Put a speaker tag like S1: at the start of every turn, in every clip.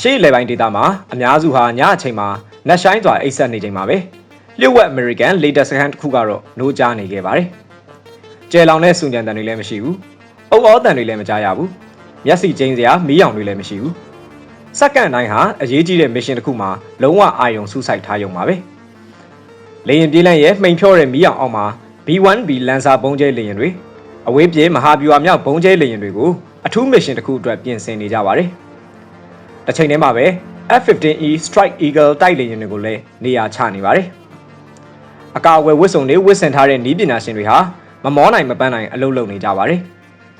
S1: အရှိလေပိုင်းဒေသမှာအများစုဟာညအချိန်မှာနက်ရှိုင်းစွာအိတ်ဆက်နေချိန်မှာပဲလျှို့ဝှက် American latest hand တစ်ခုကတော့နှိုးကြားနေခဲ့ပါတယ်။ကျယ်လောင်တဲ့စူညံတန်တွေလည်းမရှိဘူး။အုပ်အောတန်တွေလည်းမကြားရဘူး။မျက်စိကျင်းစရာမီးရောင်တွေလည်းမရှိဘူး။စက္ကန့်တိုင်းဟာအရေးကြီးတဲ့ mission တစ်ခုမှာလုံးဝအာရုံစူးစိုက်ထားရုံပါပဲ။လေရင်ပြေးလန့်ရဲ့မှိန်ဖြောတဲ့မီးရောင်အောက်မှာ B1B လန်ဆာဘုံကျဲလေရင်တွေအဝေးပြေးမဟာဗျူဟာမြောက်ဘုံကျဲလေရင်တွေကိုအထူး mission တစ်ခုအတွက်ပြင်ဆင်နေကြပါတယ်။ တစ်ချိန်တည်းမှာပဲ F-15E Strike Eagle တိုက်လေယာဉ်တွေကိုလည်းနေရာချနေပါတယ်။အကာအကွယ်ဝစ်စုံတွေဝစ်ဆင်ထားတဲ့နီးပညာရှင်တွေဟာမမောနိုင်မပန်းနိုင်အလုပ်လုပ်နေကြပါတယ်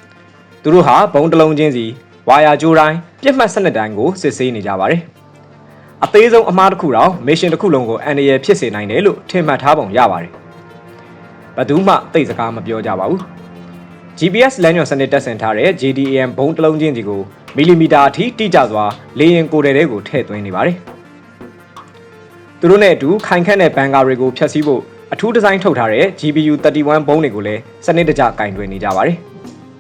S1: ။သူတို့ဟာဘုံတစ်လုံးချင်းစီဝါယာကြိုးတိုင်းပြစ်မှတ်စနစ်တိုင်းကိုစစ်ဆေးနေကြပါတယ်။အသေးဆုံးအမားတစ်ခုတော့ mission တစ်ခုလုံးကိုအန်ရယ်ဖြစ်စေနိုင်တယ်လို့ထင်မှတ်ထားပုံရပါတယ်။ဘယ်သူမှသိစကားမပြောကြပါဘူး။ GPS လမ်းညွှန်စနစ်တက်ဆင်ထားတဲ့ JDAM ဘုံတစ်လုံးချင်းစီကို မီလီမီတာအထိတိကျစွာလေရင်ကိုယ်တဲတွေကိုထည့်သွင်းနေပါတယ်။သူတို့နဲ့အတူခိုင်ခန့်တဲ့ဘန်ကာတွေကိုဖျက်ဆီးဖို့အထူးဒီဇိုင်းထုတ်ထားတဲ့ GPU 31ဘုံတွေကိုလည်းစနစ်တကျကင်တွယ်နေကြပါတယ်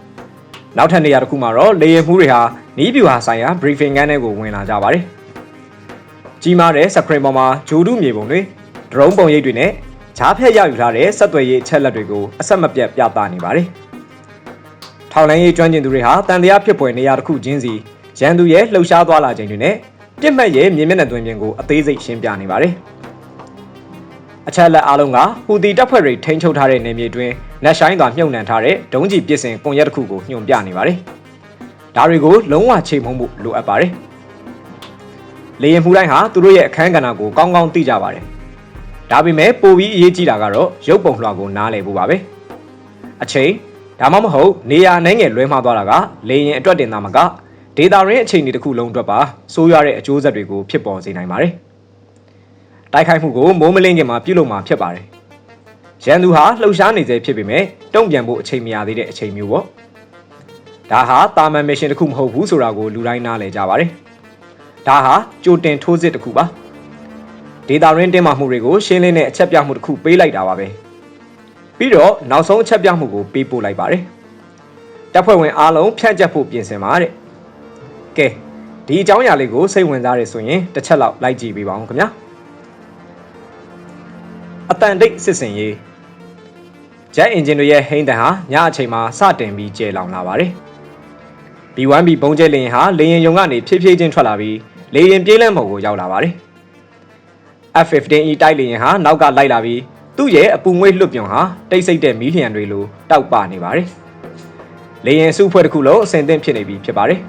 S1: ။နောက်ထပ်နေရာတစ်ခုမှာတော့လေရင်မှုတွေဟာနီးပြူဟာဆိုင်ရာ briefing ခန်းထဲကိုဝင်လာကြပါတယ်။ကြီးမားတဲ့စခရင်ပေါ်မှာဂျိုဒုမြေပုံတွေဒရုန်းပုံရိပ်တွေနဲ့ဂျားဖက်ရယူထားတဲ့ဆက်သွယ်ရေးအချက်လက်တွေကိုအဆက်မပြတ်ပြသနေပါတယ်။ ထောင်လိုင်းရေးကျွမ်းကျင်သူတွေဟာတန်တရားဖြစ်ပွယ်နေရာတစ်ခုချင်းစီရန်သူရဲ့လှုပ်ရှားသွားလာခြင်းတွေနဲ့ပြစ်မှတ်ရဲ့မြင်မျက်နှာသွင်းပြင်ကိုအသေးစိတ်ရှင်းပြနေပါတယ်။အချက်လက်အားလုံးကဟူတီတပ်ဖွဲ့တွေထိန်းချုပ်ထားတဲ့နေမြေတွင်နက်ရှိုင်းစွာမြုပ်နှံထားတဲ့ဒုံးကျည်ပစ်စင်ကွန်ရက်တစ်ခုကိုညွှန်ပြနေပါတယ်။ဒါတွေကိုလုံးဝချိန်မှုမှုလိုအပ်ပါတယ်။လေရင်မှုတိုင်းဟာသူတို့ရဲ့အခန်းကဏ္ဍကိုကောင်းကောင်းသိကြပါတယ်။ဒါပေမဲ့ပိုပြီးအရေးကြီးတာကတော့ရုပ်ပုံလွှာကိုနားလည်ဖို့ပါပဲ။အချိန် ဒါမှမဟုတ်နေရာနှဲငယ်လွဲမှားသွားတာကလေရင်အတွက်တင်တာမကဒေတာရင်းအချိန်တွေတစ်ခုလုံးအတွက်ပါဆိုးရွားတဲ့အကျိုးဆက်တွေကိုဖြစ်ပေါ်စေနိုင်ပါတယ်။တိုက်ခိုက်မှုကိုမိုးမလင်းခင်မှာပြုလုပ်မှာဖြစ်ပါတယ်။ရန်သူဟာလှုပ်ရှားနေစေဖြစ်ပေမဲ့တုံ့ပြန်ဖို့အချိန်မရသေးတဲ့အချိန်မျိုးပေါ့။ဒါဟာတာမန်မစ်ရှင်တစ်ခုမဟုတ်ဘူးဆိုတာကိုလူတိုင်းနားလည်ကြပါတယ်။ဒါဟာကြိုတင်ထိုးစစ်တစ်ခုပါ။ဒေတာရင်းတင်းမာမှုတွေကိုရှင်းလင်းတဲ့အချက်ပြမှုတစ်ခုပေးလိုက်တာပါပဲ။ ပြီးတော့နောက်ဆုံးအချက်ပြမှုကိုပေးပို့လိုက်ပါတယ်။တပ်ဖွဲ့ဝင်အားလုံးဖြန့်ကျက်ဖို့ပြင်ဆင်ပါတဲ့။ကဲဒီအကြောင်းအရာလေးကိုစိတ်ဝင်စားရဆိုရင်တစ်ချက်လောက်လိုက်ကြည့်ပေးပါဦးခင်ဗျာအတန်တိတ်စစ်စင်ရေးဂျက်အင်ဂျင်တွေရဲ့ဟိန်းတန်ဟာညအချိန်မှာစတင်ပြီးကျဲလောင်လာပါတယ် B1B ဘုံကျဲလေရင်ဟာလေရင်ယုံကနေဖြည်းဖြည်းချင်းထွက်လာပြီးလေရင်ပြေးလန့်ပုံကိုရောက်လာပါတယ် F15E တိုက်လေရင်ဟာနောက်ကလိုက်လာပြီး သူ့ရဲ့အပူငွေ့လွတ်ပြုံဟာတိတ်ဆိတ်တဲ့မီးလျံတွေလိုတောက်ပနေပါတယ်လေရင်စုဖွဲ့တစ်ခုလုံးအဆင်သင့်ဖြစ်နေပြီဖြစ်ပါတယ်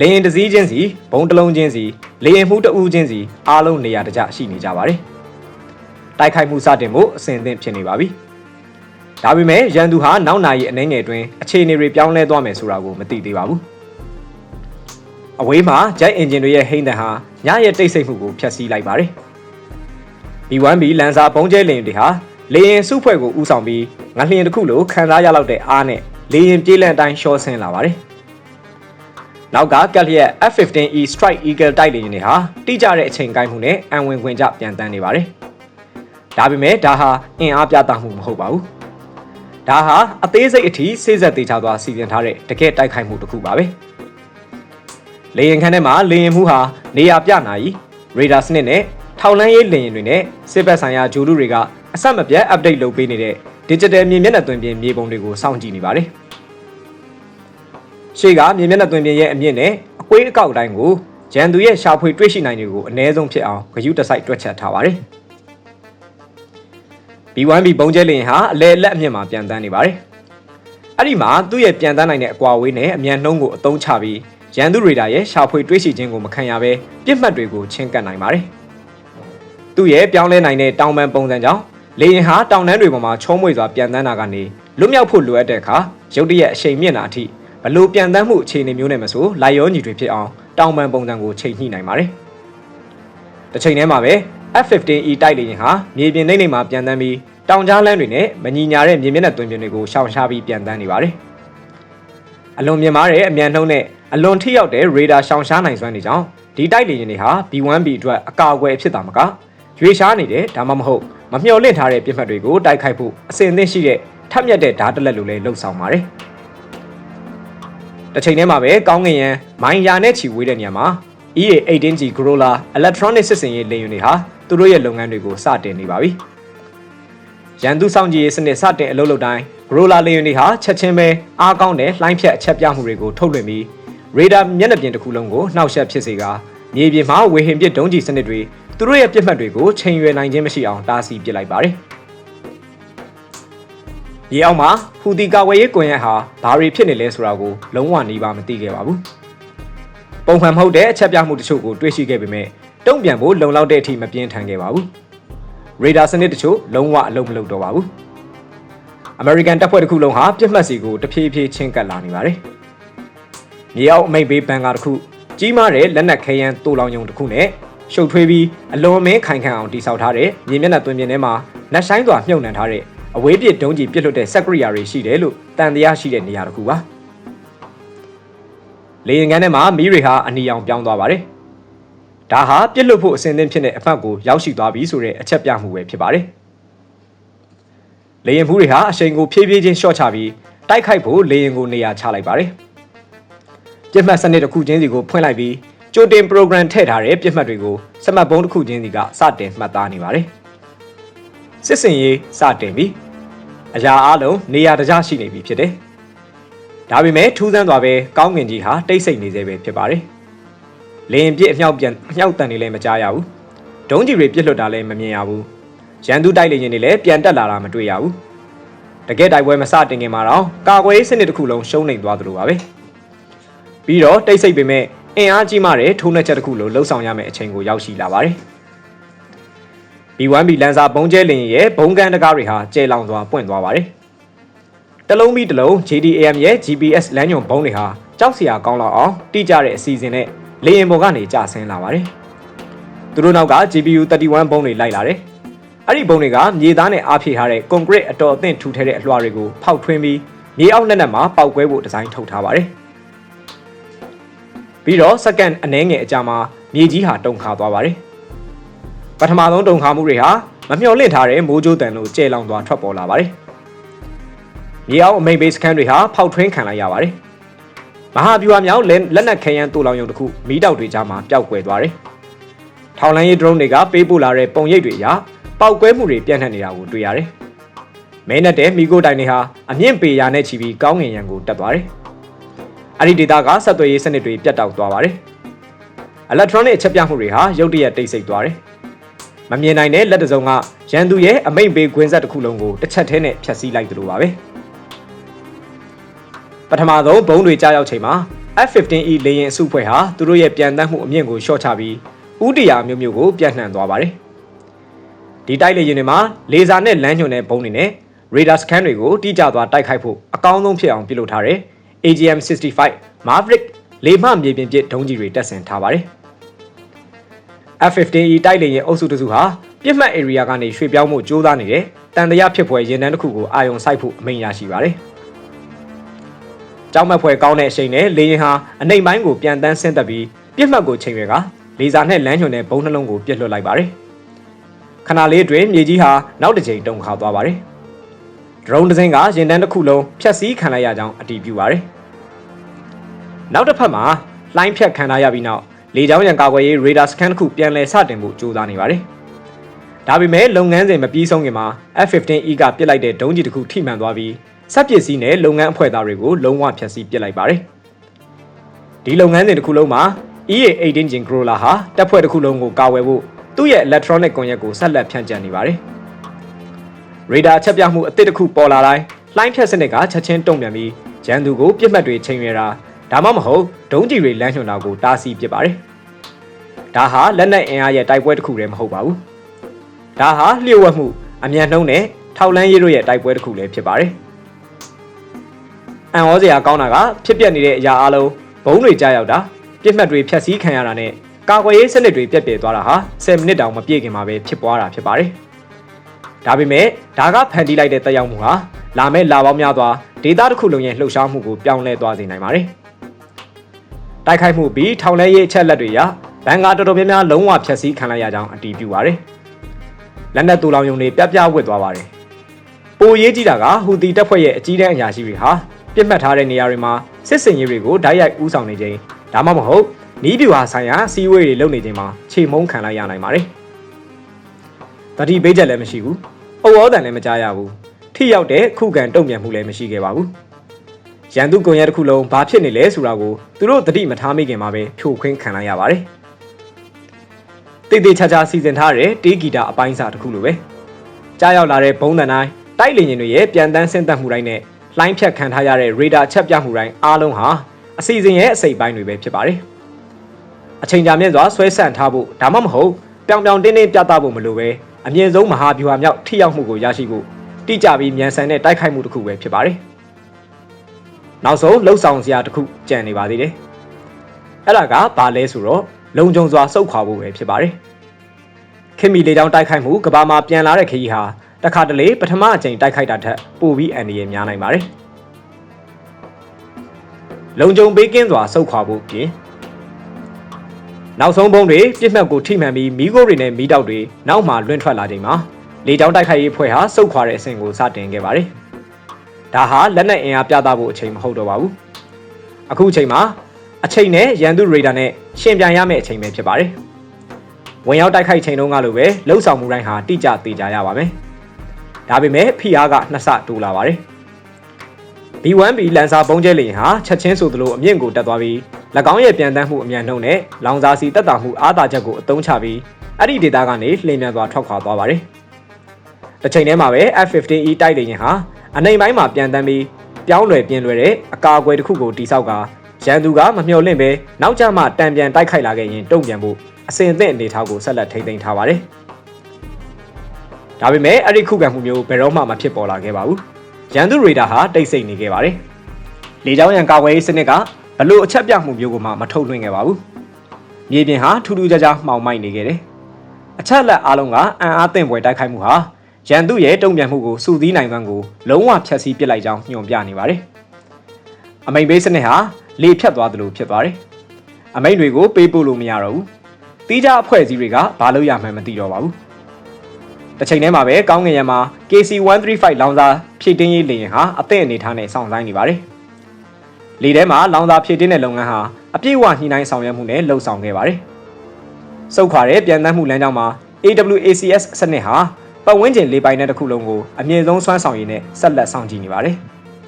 S1: လေရင်တစ်စည်းချင်းစီဘုံတစ်လုံးချင်းစီလေရင်မှုတစ်ဦးချင်းစီအားလုံးနေရာတကျရှိနေကြပါတယ်။တိုက်ခိုက်မှုစတင်ဖို့အဆင်သင့်ဖြစ်နေပါပြီ။ဒါပေမဲ့ရန်သူဟာနောက်နာရီအနှဲငယ်တွင်အခြေအနေတွေပြောင်းလဲသွားမယ်ဆိုတာကိုမသိသေးပါဘူး။အဝေးမှာဂျက်အင်ဂျင်တွေရဲ့ဟိန်းတန်ဟာညရဲ့တိတ်ဆိတ်မှုကိုဖျက်ဆီးလိုက်ပါတယ်။ B1B လန်စာဘုံကျဲလင်တွေဟာလေရင်စုဖွဲ့ကိုဥဆောင်ပြီးငလျင်တစ်ခုလိုခံစားရလောက်တဲ့အားနဲ့လေရင်ပြေးလန့်တိုင်းရှော့ဆင်းလာပါတယ်။နောက်ကကက်လျက် F15E Strike Eagle တိုက်လေယာဉ်တွေဟာတိကျတဲ့အချိန်ကိုင်းမှုနဲ့အံဝင်ခွင်ကြပြန်တန်းနေပါတယ်။ဒါပေမဲ့ဒါဟာအင်အားပြသမှုမဟုတ်ပါဘူး။ဒါဟာအသေးစိတ်အထိစိစက်သေးချသွားစီစဉ်ထားတဲ့တကယ်တိုက်ခိုက်မှုတစ်ခုပါပဲ။လေယာဉ်ခန်းထဲမှာလေယာဉ်မှုဟာနေရာပြနာကြီးရေဒါစနစ်နဲ့ ထောက်လန်းရေးလေယာဉ်တွေနဲ့စစ်ဘက်ဆိုင်ရာဂျိုလူတွေကအဆက်မပြတ် update လုပ်ပေးနေတဲ့ digital မြေမျက်နှာသွင်းပြင်မြေပုံတွေကိုစောင့်ကြည့်နေပါတယ်။ရှေ့ကမြေမျက်နှာသွင်းပြင်ရဲ့အမြင့်နဲ့အကွေးအကောက်တိုင်းကိုဂျန်သူရဲ့ရှာဖွေတွေ့ရှိနိုင်တွေကိုအ ਨੇ ဆုံးဖြစ်အောင်ဂရုတစိုက်တွက်ချက်ထားပါတယ်။ B1B ဘုံကျဲလင်ဟာအလဲအလက်အမြင့်မှာပြန်တန်းနေပါတယ်။အဲ့ဒီမှာသူ့ရဲ့ပြန်တန်းနိုင်တဲ့အကွာဝေးနဲ့အမြန်နှုံးကိုအသုံးချပြီးရန်သူရေဒါရဲ့ရှာဖွေတွေ့ရှိခြင်းကိုမခံရဘဲပြစ်မှတ်တွေကိုချင်းကပ်နိုင်ပါတယ်။ သူ့ရဲ့ပြောင်းလဲနိုင်တဲ့တောင်ပန်ပုံစံကြောင့်လေရင်ဟာတောင်တန်းတွေပေါ်မှာချုံးမွေစွာပြန်တန်းတာကနေလွတ်မြောက်ဖို့လိုအပ်တဲ့အခါရုတ်တရက်အချိန်မြင့်တာအထိဘလို့ပြန်တန်းမှုအခြေအနေမျိုးနဲ့မဆိုလိုက်ရောညီတွေဖြစ်အောင်တောင်ပန်ပုံစံကိုချိန်ညှိနိုင်ပါတယ်။တစ်ချိန်တည်းမှာပဲ F15E တိုက်လေရင်ဟာမြေပြင်နှိမ့်နှိမ့်မှာပြန်တန်းပြီးတောင်ကြားလမ်းတွေနဲ့မညီညာတဲ့မြေမျက်နှာသွင်းပြင်တွေကိုရှောင်ရှားပြီးပြန်တန်းနေပါတယ်။အလွန်မြင့်မားတဲ့အမြန်နှုံးနဲ့အလွန်ထိရောက်တဲ့ရေဒါရှောင်ရှားနိုင်စွမ်းတွေကြောင့်ဒီတိုက်လေရင်တွေဟာ B1B အတွက်အကာအကွယ်ဖြစ်တာမက ရွေရှားနေတဲ့ဒါမှမဟုတ်မမျှော်လင့်ထားတဲ့ပြစ်မှတ်တွေကိုတိုက်ခိုက်ဖို့အစဉ်အသင့်ရှိတဲ့ထပ်မြက်တဲ့ဓာတ်တက်လက်လိုလည်းလှုပ်ဆောင်ပါတယ်။တစ်ချိန်တည်းမှာပဲကောင်းကင်ရန်မိုင်ယာနဲ့ချီဝေးတဲ့နေရာမှာ EA18G Corolla electronic စစ်စင်ရေးလေယာဉ်တွေဟာသူတို့ရဲ့လုပ်ငန်းတွေကိုစတင်နေပါပြီ။ရန်သူဆောင်ကြီးရေးစနစ်စတင်အလုပ်လုပ်တိုင်း Corolla လေယာဉ်တွေဟာချက်ချင်းပဲအားကောင်းတဲ့လှိုင်းဖြတ်အချက်ပြမှုတွေကိုထုတ်လွှင့်ပြီး radar မျက်နှာပြင်တစ်ခုလုံးကိုနှောက်ယှက်ဖြစ်စေကာမြေပြင်မှာဝေဟင်ပစ်ဒုံးကျည်စနစ်တွေ သူတို့ရဲ့ပြစ်မှတ်တွေကိုချိန်ရွယ်နိုင်ခြင်းမရှိအောင်တားဆီးပစ်လိုက်ပါတယ်။ဒီအောက်မှာဟူတီကာဝယ်ရေးကွန်ရက်ဟာဘာတွေဖြစ်နေလဲဆိုတာကိုလုံးဝနှီးပါမသိခဲ့ပါဘူး။ပုံမှန်မဟုတ်တဲ့အချက်ပြမှုတချို့ကိုတွေ့ရှိခဲ့ပေမဲ့တုံ့ပြန်ဖို့လုံလောက်တဲ့အထိမပြင်းထန်ခဲ့ပါဘူး။ရေဒါစနစ်တချို့လုံးဝအလုံးမလုံးတော့ပါဘူး။ American တပ်ဖွဲ့တစ်ခုလုံးဟာပြစ်မှတ်စီကိုတဖြည်းဖြည်းချင်းကပ်လာနေပါတယ်။မြေအောက်အမိတ်ဘေးဘန်ကာတစ်ခုကြီးမားတဲ့လက်နက်ခဲယမ်းတိုးလောင်ယုံတစ်ခုနဲ့ ရှုပ်ထွေးပြီးအလွန်အမင်းခိုင်ခန့်အောင်တိစောက်ထားတဲ့မြေမျက်နှာသွင်းပြင်ထဲမှာနက်ဆိုင်စွာမြုပ်နှံထားတဲ့အဝေးပစ်ဒုံးကြီးပစ်လွတ်တဲ့စက်ကရိယာတွေရှိတယ်လို့တန်တရားရှိတဲ့နေရာတစ်ခုပါလေရင်ကန်းထဲမှာမီးတွေဟာအနီအောင်ပြောင်းသွားပါတယ်ဒါဟာပြစ်လွတ်ဖို့အစဉ်သင့်ဖြစ်တဲ့အဖက်ကိုရောက်ရှိသွားပြီဆိုတဲ့အချက်ပြမှုပဲဖြစ်ပါတယ်လေရင်ဖူးတွေဟာအရှိန်ကိုဖြည်းဖြည်းချင်းရှော့ချပြီးတိုက်ခိုက်ဖို့လေရင်ကိုနေရာချလိုက်ပါတယ်ပြစ်မှတ်စနစ်တစ်ခုချင်းစီကိုဖွင့်လိုက်ပြီး ကြိုတင် program ထည့်ထားတဲ့ပြစ်မှတ်တွေကိုစမှတ်ပုံးတစ်ခုချင်းစီကစတင်မှတ်သားနေပါတယ်။စစ်စင်ရေးစတင်ပြီးအရာအလုံးနေရာတကျရှိနေပြီဖြစ်တယ်။ဒါပေမဲ့ထူးဆန်းစွာပဲကောင်းကင်ကြီးဟာတိတ်ဆိတ်နေသေးပဲဖြစ်ပါတယ်။လင်းပြစ်အမြောက်ပြန်အမြောက်တန်တွေလည်းမကြားရဘူး။ဒုံးကြီးတွေပြစ်လွတ်တာလည်းမမြင်ရဘူး။ရန်သူတိုက်လေရင်တွေလည်းပြန်တက်လာတာမတွေ့ရဘူး။တကယ်တိုက်ပွဲမစတင်ခင်မှာတော့ကာကွယ်ရေးစနစ်တစ်ခုလုံးရှုံးနေသွားသလိုပါပဲ။ပြီးတော့တိတ်ဆိတ်ပေမဲ့ အင်အားကြီးမားတဲ့ထိုးနှက်ချက်တစ်ခုလိုလှုပ်ဆောင်ရမယ့်အချိန်ကိုရောက်ရှိလာပါတယ်။ B1B လန်စာပုံကျဲလင်ရဲ့ဘုံကန်တကားတွေဟာကျဲလောင်စွာပွင့်သွားပါတယ်။တလုံးပြီးတလုံး JDAM ရဲ့ GPS လမ်းညွန်ဘုံတွေဟာကြောက်စရာကောင်းလောက်အောင်တိကျတဲ့အစီအစဉ်နဲ့လေယာဉ်ပေါ်ကနေကျဆင်းလာပါတယ်။သူတို့နောက်က GPU 31ဘုံတွေလိုက်လာတယ်။အဲ့ဒီဘုံတွေကမြေသားနဲ့အားဖြည့်ထားတဲ့ကွန်ကရစ်အတော်အသင့်ထူထဲတဲ့အလွှာတွေကိုဖောက်ထွင်းပြီးမြေအောက်လက်နက်မှာပောက်ကွဲဖို့ဒီဇိုင်းထုတ်ထားပါတယ်။ ပြီးတော့စက္ကန့်အနည်းငယ်အကြာမှာမြေကြီးဟာတုန်ခါသွားပါတယ်။ပထမဆုံးတုန်ခါမှုတွေဟာမမျှော်လင့်ထားတဲ့မိုးကြိုးတန်လို့ကျဲလောင်သွားထွက်ပေါ်လာပါတယ်။မြေအောက်အမိတ်ဘေးစခန်းတွေဟာဖောက်ထွင်းခံလိုက်ရပါတယ်။မဟာဗျူဟာမြောက်လက်နက်ခဲယမ်းတူလောင်ရုံတစ်ခုမီးတောက်တွေကြားမှာပျောက်ကွယ်သွားတယ်။ထောင်လန်းရေးဒရုန်းတွေကပေးပို့လာတဲ့ပုံရိပ်တွေအရပောက်ကွဲမှုတွေပြန့်နှံ့နေတာကိုတွေ့ရတယ်။မဲနဲ့တဲ့မီကိုတိုင်တွေဟာအမြင့်ပေရာနဲ့ချီပြီးကောင်းငင်ရံကိုတက်သွားတယ်။ အဲ့ဒီဒေတာကဆက်သွယ်ရေးစနစ်တွေပြတ်တောက်သွားပါတယ်။ electronic အချက်ပြမှုတွေဟာရုတ်တရက်တိတ်ဆိတ်သွားတယ်။မမြင်နိုင်တဲ့လက်တစုံကရန်သူရဲ့အမိတ်ပေးခွင်းဆက်တစ်ခုလုံးကိုတစ်ချက်တည်းနဲ့ဖျက်ဆီးလိုက်သလိုပါပဲ။ပထမဆုံးဘုံတွေကြားရောက်ချိန်မှာ F15E လေယာဉ်အစုဖွဲ့ဟာသူတို့ရဲ့ပြန်တမ်းမှုအမြင့်ကိုရှော့ချပြီးဥတီယာမျိုးမျိုးကိုပြန့်နှံ့သွားပါတယ်။ဒီတိုက်လေယာဉ်တွေမှာလေဆာနဲ့လမ်းညွှန်တဲ့ဘုံတွေနဲ့ radar scan တွေကိုတိကျသွားတိုက်ခိုက်ဖို့အကောင်းဆုံးဖြစ်အောင်ပြုလုပ်ထားတဲ့ AGM 65 Maverick လေမှမြေပြင်ပစ်ဒုံးကြီးတွေတက်ဆင်ထားပါတယ်။ F15E တိုက်လေယာဉ်အုပ်စုတစုဟာပြစ်မှတ် area ကနေရွှေ့ပြောင်းမှုကြိုးစားနေတဲ့တန်တရာဖြစ်ဖွယ်ရင်တန်းတစ်ခုကိုအာရုံစိုက်ဖို့အမိန့်ရရှိပါတယ်။ကြောက်မက်ဖွယ်ကောင်းတဲ့အချိန်နဲ့လေယာဉ်ဟာအနိမ့်ပိုင်းကိုပြန်တန်းဆင်းသက်ပြီးပြစ်မှတ်ကိုချိန်ရွယ်ကလေဆာနဲ့လမ်းညွှန်တဲ့ဘုံနှလုံးကိုပြစ်လွှတ်လိုက်ပါတယ်။ခဏလေးအတွင်းမြေကြီးဟာနောက်တစ်ချိန်တုန်ခါသွားပါတယ်။ ဒရုန်းတစ်စင်းကရင်တန်းတစ်ခုလုံးဖျက်ဆီးခံလိုက်ရကြောင်းအတည်ပြုပါတယ်။နောက်တစ်ဖက်မှာလိုင်းဖြတ်ခံရပြီးနောက်လေကြောင်းရန်ကာကွယ်ရေး radar scan တစ်ခုပြန်လည်စတင်ဖို့ကြိုးစားနေပါတယ်။ဒါပေမဲ့လုပ်ငန်းစဉ်မပြီးဆုံးခင်မှာ F15E ကပစ်လိုက်တဲ့ဒုံးကျည်တစ်ခုထိမှန်သွားပြီးစက်ပစ္စည်းနဲ့လုပ်ငန်းအဖွဲ့သားတွေကိုလုံးဝဖျက်ဆီးပစ်လိုက်ပါတယ်။ဒီလုပ်ငန်းစဉ်တစ်ခုလုံးမှာ EA18 engine Corolla ဟာတပ်ဖွဲ့တစ်ခုလုံးကိုကာဝယ်ဖို့သူ့ရဲ့ electronic ကွန်ရက်ကိုဆက်လက်ဖြန့်ကျက်နေပါတယ်။ ရေဒါချက်ပြမှုအသစ်တစ်ခုပေါ်လာတိုင်းလှိုင်းဖြတ်စနစ်ကချက်ချင်းတုံ့ပြန်ပြီးရန်သူကိုပြစ်မှတ်တွေချိန်ရွယ်တာဒါမှမဟုတ်ဒုံးကြီးတွေလမ်းညွှန်တာကိုတားဆီးပစ်ပါတယ်။ဒါဟာလက်နက်အင်အားရဲ့တိုက်ပွဲတစ်ခုတည်းမဟုတ်ပါဘူး။ဒါဟာလျှို့ဝှက်မှုအမြန်နှုံးနဲ့ထောက်လန်းရေးတို့ရဲ့တိုက်ပွဲတစ်ခုလည်းဖြစ်ပါတယ်။အံ့ဩစရာကောင်းတာကဖြစ်ပျက်နေတဲ့အရာအလုံးဘုံတွေကြားရောက်တာပြစ်မှတ်တွေဖျက်ဆီးခံရတာနဲ့ကာကွယ်ရေးစနစ်တွေပြက်ပြဲသွားတာဟာ10မိနစ်တောင်မပြည့်ခင်မှာပဲဖြစ်ပွားတာဖြစ်ပါတယ်။ ဒါပေမဲ့ဒါကဖန်တီးလိုက်တဲ့တက်ရောက်မှုဟာလာမဲ့လာပေါင်းများစွာဒေတာတစ်ခုလုံးရဲ့လှုပ်ရှားမှုကိုပြောင်းလဲသွားစေနိုင်ပါတယ်။တိုက်ခိုက်မှုပြီးထောင်လဲရေးအချက်လက်တွေရဘန်ကာတော်တော်များများလုံးဝဖျက်ဆီးခံလိုက်ရကြောင်းအတည်ပြုပါတယ်။လက်နက်တူလောင်ယုံတွေပြပြဝစ်သွားပါတယ်။ပိုရေးကြီးတာကဟူတီတပ်ဖွဲ့ရဲ့အကြီးတန်းအရာရှိတွေဟာပြစ်မှတ်ထားတဲ့နေရာတွေမှာစစ်စင်ရေးတွေကိုဓာတ်ရိုက်ဦးဆောင်နေခြင်းဒါမှမဟုတ်နီးပြူဟာဆိုင်ရာစီးဝေးတွေလုပ်နေချိန်မှာခြေမုံခံလိုက်ရနိုင်ပါတယ်။ တတိပေးချက်လည်းမရှိဘူး။အဝေါ်တန်လည်းမကြားရဘူး။ထိရောက်တဲ့ခုခံတုံ့ပြန်မှုလည်းမရှိခဲ့ပါဘူး။ရန်သူကွန်ရက်တစ်ခုလုံးဘာဖြစ်နေလဲဆိုတာကိုသူတို့တတိမထားမိခင်မှာပဲဖြိုခွင်းခံလိုက်ရပါတယ်။တိတ်တိတ်ချာချာစီစဉ်ထားတဲ့တေးဂီတာအပိုင်းစာတစ်ခုလိုပဲ။ကြားရောက်လာတဲ့ဘုံတန်တိုင်းတိုက်လေရင်တွေရဲ့ပြန်တန်းဆင်းသက်မှုတိုင်းနဲ့လှိုင်းဖြတ်ခံထားရတဲ့ရေဒါချက်ပြမှုတိုင်းအားလုံးဟာအစီအစဉ်ရဲ့အစိတ်ပိုင်းတွေပဲဖြစ်ပါတယ်။အချိန်ကြာမြင့်စွာဆွဲဆန့်ထားဖို့ဒါမှမဟုတ်ပြောင်ပြောင်တင်းတင်းပြသဖို့မလိုပဲ အမြင့်ဆုံးမဟာဗျူဟာမြောက်ထိရောက်မှုကိုရရှိဖို့တိကျပြီးမြန်ဆန်တဲ့တိုက်ခိုက်မှုတစ်ခုပဲဖြစ်ပါတယ်။နောက်ဆုံးလှုပ်ဆောင်စရာတစ်ခုကြံနေပါသေးတယ်။အဲ့ဒါကဘာလဲဆိုတော့လုံခြုံစွာစုပ်ခွာဖို့ပဲဖြစ်ပါတယ်။ခင်မီလေကြောင်းတိုက်ခိုက်မှုကဘာမှာပြန်လာတဲ့ခရီးဟာတခါတလေပထမအကြိမ်တိုက်ခိုက်တာထက်ပိုပြီးအန္တရာယ်များနိုင်ပါတယ်။လုံခြုံပေးကင်းစွာစုပ်ခွာဖို့ပြင် နောက်ဆုံးဘုံတွေပြစ်မှတ်ကိုထိမှန်ပြီးမီးခိုးတွေနဲ့မီးတောက်တွေနောက်မှလွင့်ထွက်လာချိန်မှာလေကြောင်းတိုက်ခိုက်ရေးဖွဲ့ဟာစုပ်ခွာတဲ့အဆင့်ကိုစတင်ခဲ့ပါတယ်။ဒါဟာလက်နက်အင်အားပြသဖို့အချိန်မဟုတ်တော့ပါဘူး။အခုအချိန်မှာအချိန်နဲ့ရန်သူရေဒါနဲ့ရှင်ပြန်ရမယ့်အချိန်ပဲဖြစ်ပါတယ်။ဝင်ရောက်တိုက်ခိုက်ချိန်တုန်းကလိုပဲလှုပ်ဆောင်မှုတိုင်းဟာတိကျသေးကြရပါမယ်။ဒါပေမဲ့ဖိအားကနှစ်ဆတိုးလာပါတယ်။ B1B လန်စာပုံကျဲလေယာဉ်ဟာချက်ချင်းဆိုသလိုအမြင့်ကိုတက်သွားပြီး၎ င်းရဲ့ပြန်တန်းမှုအမြန်နှုန်းနဲ့လောင်စာစီတက်တာမှုအားသာချက်ကိုအသုံးချပြီးအဲ့ဒီဒေတာကနေလှည့်မြန်စွာထွက်ခွာသွားပါတယ်။တစ်ချိန်တည်းမှာပဲ F15E တိုက်လေယာဉ်ဟာအနေပိုင်းမှာပြန်တန်းပြီးပြောင်းလဲပြင်းလွယ်တဲ့အကာအကွယ်တစ်ခုကိုတိစောက်ကရန်သူကမမျှော်လင့်ပဲနောက်ကျမှတံပြန်တိုက်ခိုက်လာခဲ့ရင်တုံ့ပြန်ဖို့အစဉ်အသင့်အနေထားကိုဆက်လက်ထိန်းသိမ်းထားပါတယ်။ဒါပေမဲ့အဲ့ဒီခုခံမှုမျိုးဘယ်တော့မှမဖြစ်ပေါ်လာခဲ့ပါဘူး။ရန်သူရေဒါဟာတိတ်ဆိတ်နေခဲ့ပါတယ်။လေကြောင်းရန်ကာကွယ်ရေးစနစ်က ဘလို့အချက်ပြမှုမျိုးကိုမှမထုတ်လွှင့်ခဲ့ပါဘူး။မြေပြင်ဟာထူးထူးခြားခြားမှောင်မိုက်နေခဲ့တယ်။အချက်လက်အားလုံးကအံအားသင့်ပွဲတိုက်ခိုက်မှုဟာရန်သူရဲ့တုံ့ပြန်မှုကိုစူးသီးနိုင်မှန်းကိုလုံးဝဖျက်ဆီးပစ်လိုက်ကြောင်းညွှန်ပြနေပါတယ်။အမိန်ပေးစနစ်ဟာလေဖြတ်သွားသလိုဖြစ်သွားတယ်။အမိန်တွေကိုပေးပို့လို့မရတော့ဘူး။တီးခြားအဖွဲ့အစည်းတွေကဘာလို့ရမှန်းမသိတော့ပါဘူး။တစ်ချိန်တည်းမှာပဲကောင်းငင်ရံမှာ KC135 လောင်စာဖြည့်တင်းရေးလေယာဉ်ဟာအသင့်အနေထားနဲ့စောင့်ဆိုင်းနေပါတယ်။ လေထဲမှာလောင်စာဖြည့်တင်းတဲ့လုပ်ငန်းဟာအပြည့်အဝညှိနှိုင်းဆောင်ရွက်မှုနဲ့လှုပ်ဆောင်ခဲ့ပါတယ်။စုပ်ခွာတဲ့ပြန်တမ်းမှုလမ်းကြောင်းမှာ AWACS စနစ်ဟာပတ်ဝန်းကျင်လေပိုင်တဲ့တစ်ခုလုံးကိုအမြင့်ဆုံးစွမ်းဆောင်ရည်နဲ့ဆက်လက်ဆောင်ကြည့်နေပါတယ်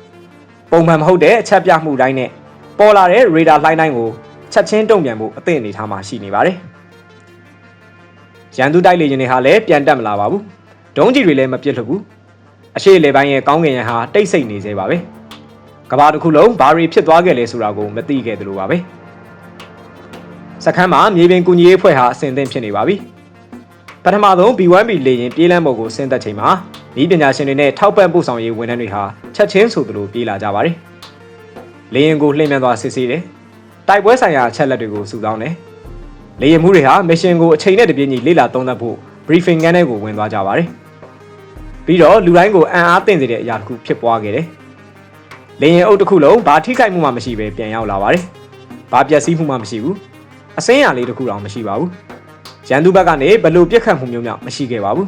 S1: ။ပုံမှန်မဟုတ်တဲ့အချက်ပြမှုတိုင်းနဲ့ပေါ်လာတဲ့ရေဒါလှိုင်းတိုင်းကိုချက်ချင်းတုံ့ပြန်ဖို့အသင့်အနေထားမှာရှိနေပါတယ်။ရန်သူတိုက်လေယာဉ်တွေဟာလည်းပြန်တက်မလာပါဘူး။ဒုံးကြီးတွေလည်းမပြစ်လို့ဘူး။အရှိလေပိုင်းရဲ့ကောင်းကင်ရံဟာတိတ်ဆိတ်နေသေးပါပဲ။ ကဘာတစ်ခုလုံးဘာတွေဖြစ်သွားခဲ့လဲဆိုတာကိုမသိခဲ့သလိုပါပဲ။စခန်းမှာမြေပြင်ကူညီရေးအဖွဲ့ဟာအဆင်သင့်ဖြစ်နေပါပြီ။ပထမဆုံး B1B လေယာဉ်ပြေးလမ်းပေါ်ကိုဆင်းသက်ချိန်မှာဤပညာရှင်တွေနဲ့ထောက်ပံ့ပို့ဆောင်ရေးဝန်ထမ်းတွေဟာချက်ချင်းဆိုသလိုပြေးလာကြပါတယ်။လေယာဉ်ကိုလှည့်မြန်သွားစစ်ဆေးတယ်။တိုက်ပွဲဆိုင်ရာအချက်လက်တွေကိုစုဆောင်းတယ်။လေယာဉ်မှုတွေဟာမစ်ရှင်ကိုအချိန်နဲ့တပြေးညီလေ့လာသုံးသပ်ဖို့ briefing ကန်းထဲကိုဝင်သွားကြပါတယ်။ပြီးတော့လူတိုင်းကိုအံ့အားသင့်စေတဲ့အရာတစ်ခုဖြစ်ပွားခဲ့တယ်။ လေယာဉ်အုပ်တစ်ခုလုံးဘာထိခိုက်မှုမှမရှိဘဲပြန်ရောက်လာပါတယ်။ဘာပျက်စီးမှုမှမရှိဘူး။အစင်းရလေးတစ်ခုတောင်မရှိပါဘူး။ရန်သူဘက်ကနေဘလို့ပြက်ခတ်မှုမျိုးများမရှိခဲ့ပါဘူး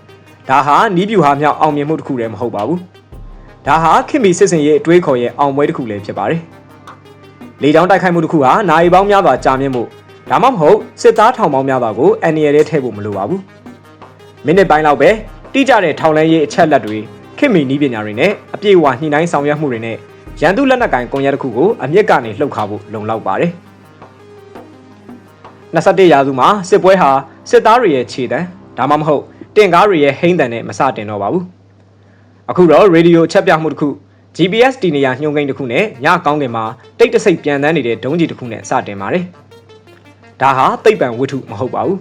S1: ။ဒါဟာနီးပြူဟာမြောက်အောင်မြင်မှုတစ်ခုလည်းမဟုတ်ပါဘူး။ဒါဟာခင်မီစစ်စင်ရဲ့အတွေးခေါ်ရဲ့အောင်ပွဲတစ်ခုလည်းဖြစ်ပါတယ်။လေကြောင်းတိုက်ခိုက်မှုတစ်ခုဟာနိုင်ပေါင်းများစွာကြာမြင့်မှုဒါမှမဟုတ်စစ်သားထောင်ပေါင်းများစွာကိုအန်ရီရဲထည့်ဖို့မလိုပါဘူး။မိနစ်ပိုင်းလောက်ပဲတိကျတဲ့ထောင်လန်းရေးအချက်လက်တွေ ခင်မီနီးပညာတွေနဲ့အပြည့်အဝညှိနှိုင်းဆောင်ရွက်မှုတွေနဲ့ရန်သူလက်နက်ကင်ကွန်ရက်တစ်ခုကိုအမြင့်ကနေလှုပ်ခါဖို့လုံလောက်ပါတယ်။21ရာစုမှာစစ်ပွဲဟာစစ်သားတွေရဲ့ခြေတံဒါမှမဟုတ်တင်ကားတွေရဲ့ဟိန်းတံနဲ့မစတင်တော့ပါဘူး။အခုတော့ရေဒီယိုချက်ပြမှုတစ်ခု GPS တီနေရညှိုးကိန်းတစ်ခုနဲ့ညကောင်းကင်မှာတိတ်တဆိတ်ပြန်တန်းနေတဲ့ဒုံးကြီးတစ်ခုနဲ့စတင်ပါတယ်။ဒါဟာသိပ္ပံဝတ္ထုမဟုတ်ပါဘူး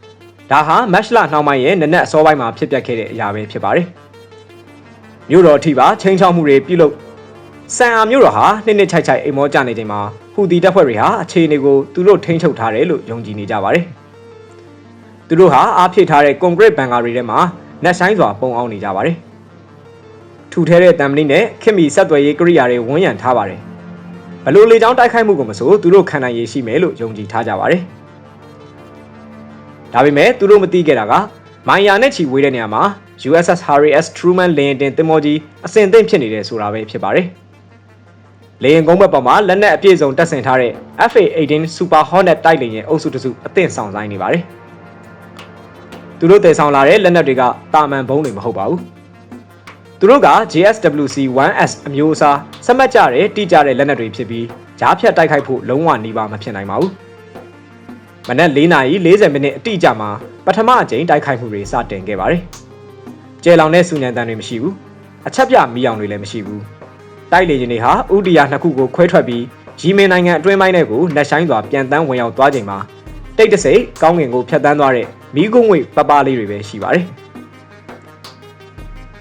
S1: ။ဒါဟာမက်ရှလာနှောင်းပိုင်းရဲ့နနက်အစောပိုင်းမှာဖြစ်ပျက်ခဲ့တဲ့အရာပဲဖြစ်ပါတယ်။ မြို့တော်အထိပါချင်းချောက်မှုတွေပြုလုပ်ဆန်အာမြို့တော်ဟာနှစ်နှစ်ချိုက်ချိုက်အိမ်မောကြနေချိန်မှာဟူတီတပ်ဖွဲ့တွေဟာအခြေအနေကိုသူတို့ထိန်းချုပ်ထားတယ်လို့ယုံကြည်နေကြပါတယ်။သူတို့ဟာအားဖြည့်ထားတဲ့ကွန်ကရစ်ဘန်ကာတွေထဲမှာနက်ဆိုင်စွာပုံအောင်နေကြပါတယ်။ထူထဲတဲ့တံမဏိနဲ့ခင်မီဆက်သွယ်ရေးကိရိယာတွေဝန်းရံထားပါတယ်။ဘလို့လေကြောင်းတိုက်ခိုက်မှုကိုမဆိုသူတို့ခံနိုင်ရရှိမယ်လို့ယုံကြည်ထားကြပါတယ်။ဒါပေမဲ့သူတို့မသိခဲ့တာကမိုင်ယာနဲ့ချီဝေးတဲ့နေရာမှာ USS Harry S Truman လေယာဉ်တင်သင်္ဘောကြီးအဆင်သင့်ဖြစ်နေတယ်ဆိုတာပဲဖြစ်ပါတယ်။လေရင်ကုန်းဘက်ပေါ်မှာလက်နက်အပြည့်စုံတပ်ဆင်ထားတဲ့ FA-18 Super Hornet တိုက်လေယာဉ်အုပ်စုတစ်စုအသင့်ဆောင်ဆိုင်နေပါတယ်။သူတို့တည်ဆောင်လာတဲ့လက်နက်တွေကတာမန်ဘုံတွေမဟုတ်ပါဘူး။သူတို့က JSWC 1S အမျိုးအစားစက်မှတ်ကြတဲ့တိကျတဲ့လက်နက်တွေဖြစ်ပြီးကြားဖြတ်တိုက်ခိုက်ဖို့လုံးဝနှီးပါမဖြစ်နိုင်ပါဘူး။မနက်၄နာရီ40မိနစ်အတိအကျမှာပထမအကြိမ်တိုက်ခိုက်မှုတွေစတင်ခဲ့ပါတယ်။ ကျဲလောင်တဲ့စူညံတန်တွေမရှိဘူး။အချက်ပြမီးအောင်တွေလည်းမရှိဘူး။တိုက်လေယာဉ်တွေဟာဥတီယာနှစ်ခုကိုခွဲထွက်ပြီးဂျီမင်နိုင်ငံအတွင်းပိုင်းထဲကိုလက်ဆိုင်စွာပြန်တန်းဝင်ရောက်သွားချိန်မှာတိတ်တဆိတ်ကောင်းကင်ကိုဖျက်တမ်းသွားတဲ့မီးကုန်းဝိတ်ပပလေးတွေပဲရှိပါတယ်။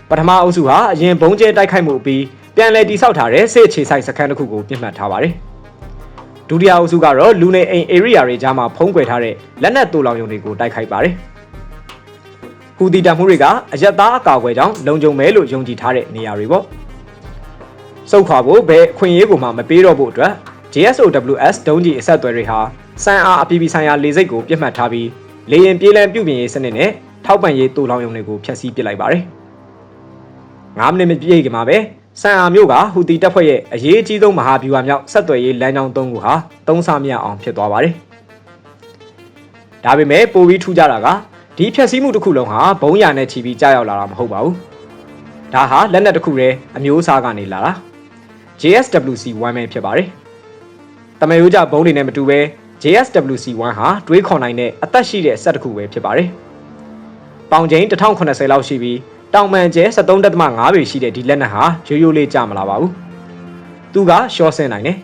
S1: ပထမအုပ်စုဟာအရင်ဘုံကျဲတိုက်ခိုက်မှုအပြီးပြန်လည်တိစောက်ထားတဲ့စစ်အခြေဆိုင်စခန်းတစ်ခုကိုပြစ်မှတ်ထားပါတယ်။ဒုတိယအုပ်စုကတော့လူနေအိမ် area တွေကြားမှာဖုံးကွယ်ထားတဲ့လက်နက်တူလောင်ရုံတွေကိုတိုက်ခိုက်ပါတယ်။ ဟူဒီတပ်မှုတွေကအယက်သားအကာအကွယ်ကြောင့်လုံခြုံမဲလို့ယုံကြည်ထားတဲ့နေရာတွေပေါ့။စုတ်ခွာဖို့ဘယ်အခွင့်အရေးကိုမှမပေးတော့ဖို့အတွက် JSOWS ဒုံးကြီးအဆက်အသွယ်တွေဟာစံအားအပြည်ပြည်ဆိုင်ရာလေဆိပ်ကိုပြစ်မှတ်ထားပြီးလေရင်ပြေးလံပြုပြင်ရေးစနစ်နဲ့ထောက်ပံ့ရေးတူလောင်ရုံတွေကိုဖျက်ဆီးပစ်လိုက်ပါတယ်။9မိနစ်မပြည့်ခင်မှာပဲစံအားမျိုးကဟူတီတပ်ဖွဲ့ရဲ့အရေးအကြီးဆုံးမဟာဗျူဟာမြောက်ဆက်သွယ်ရေးလမ်းကြောင်း၃ခုဟာသုံးဆမရအောင်ဖြစ်သွားပါတယ်။ဒါပေမဲ့ပိုပြီးထူးခြားတာက ဒီဖျက်ဆီးမှုတစ်ခုလုံးဟာဘုံရနဲ့ချီပြီးကြားရောက်လာတာမဟုတ်ပါဘူး။ဒါဟာလက်နက်တစ်ခုတည်းအမျိုးအစားကနေလာတာ JSWC 1 ပဲဖြစ်ပါတယ်။တမယိုးကြဘုံတွေနဲ့မတူပဲ JSWC 1 ဟာတွေးခေါ်နိုင်တဲ့အသက်ရှိတဲ့စက်တစ်ခုပဲဖြစ်ပါတယ်။ပေါင်ချိန်1080လောက်ရှိပြီးတောင်မှန်ကျဲ73.5ပေရှိတဲ့ဒီလက်နက်ဟာရိုးရိုးလေးကြမလာပါဘူး။သူကရှော့ဆင်းနိုင်တယ်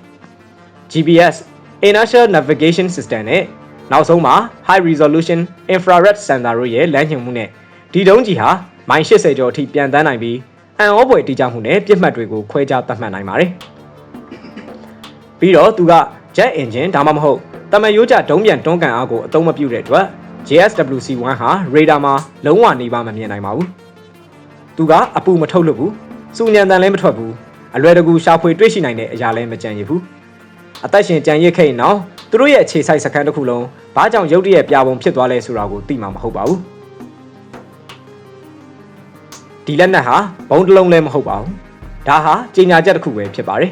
S1: ။ GPS Inertial Navigation System နဲ့ နောက်ဆုံးမှာ High Resolution Infrared Sensor တို့ရဲ့လမ်းညွှန်မှုနဲ့ဒီတုံးကြီးဟာမိုင်80ကျော်အထိပြန်တန်းနိုင်ပြီးအန်ဩပွဲတိကျမှုနဲ့ပြစ်မှတ်တွေကိုခွဲခြားသတ်မှတ်နိုင်ပါတယ်။ပြီးတော့သူက Jet Engine ဒါမှမဟုတ်တမယိုးကြဒုံးပြန်တွန်းကန်အားကိုအသုံးမပြုတဲ့အတွက် JSWC1 ဟာ radar မှာလုံးဝနေပါမမြင်နိုင်ပါဘူး။သူကအပူမထုတ်လွတ်ဘူး။စူညံတန်လည်းမထွက်ဘူး။အလွယ်တကူရှာဖွေတွေ့ရှိနိုင်တဲ့အရာလည်းမကြံရဘူး။အသက်ရှင်ကြံရစ်ခဲ့ရင်တော့ သူတို့ရဲ့အခြေဆိုင်စခန်းတစ်ခုလုံးဘာကြောင့်ရုတ်တရက်ပြပုံဖြစ်သွားလဲဆိုတာကိုသိမှာမဟုတ်ပါဘူး။ဒီလက်နက်ဟာဘုံတစ်လုံးလည်းမဟုတ်ပါဘူး။ဒါဟာကြီးညာချက်တစ်ခုပဲဖြစ်ပါတယ်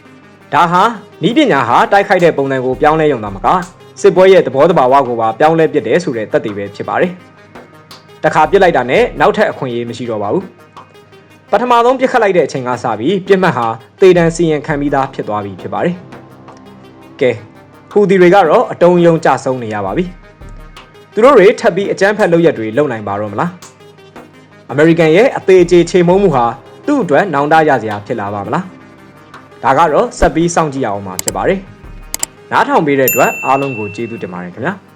S1: ။ဒါဟာဤပညာဟာတိုက်ခိုက်တဲ့ပုံစံကိုပြောင်းလဲရုံသာမကစစ်ပွဲရဲ့သဘောတဘာဝကိုပါပြောင်းလဲပစ်တယ်ဆိုတဲ့သက်သေပဲဖြစ်ပါတယ်။တခါပြစ်လိုက်တာနဲ့နောက်ထပ်အခွင့်အရေးမရှိတော့ပါဘူး။ပထမဆုံးပြစ်ခတ်လိုက်တဲ့အချိန်ကစပြီးပြစ်မှတ်ဟာတေတံစီရင်ခံပြီးသားဖြစ်သွားပြီဖြစ်ပါတယ်။ကဲ ဖူဒီတွေကတော့အတုံးယုံကြဆုံးနေရပါပြီ။သူတို့တွေထပ်ပြီးအကြမ်းဖက်လုပ်ရက်တွေလုပ်နိုင်ပါတော့မလား။ American ရဲ့အသေးအကျေချိန်မုံမှုဟာသူ့အတွက်နောင်တရစရာဖြစ်လာပါမလား။ဒါကတော့ဆက်ပြီးစောင့်ကြည့်ရအောင်မှာဖြစ်ပါတယ်။နားထောင်ပေးတဲ့အတွက်အားလုံးကိုကျေးဇူးတင်ပါတယ်ခင်ဗျာ။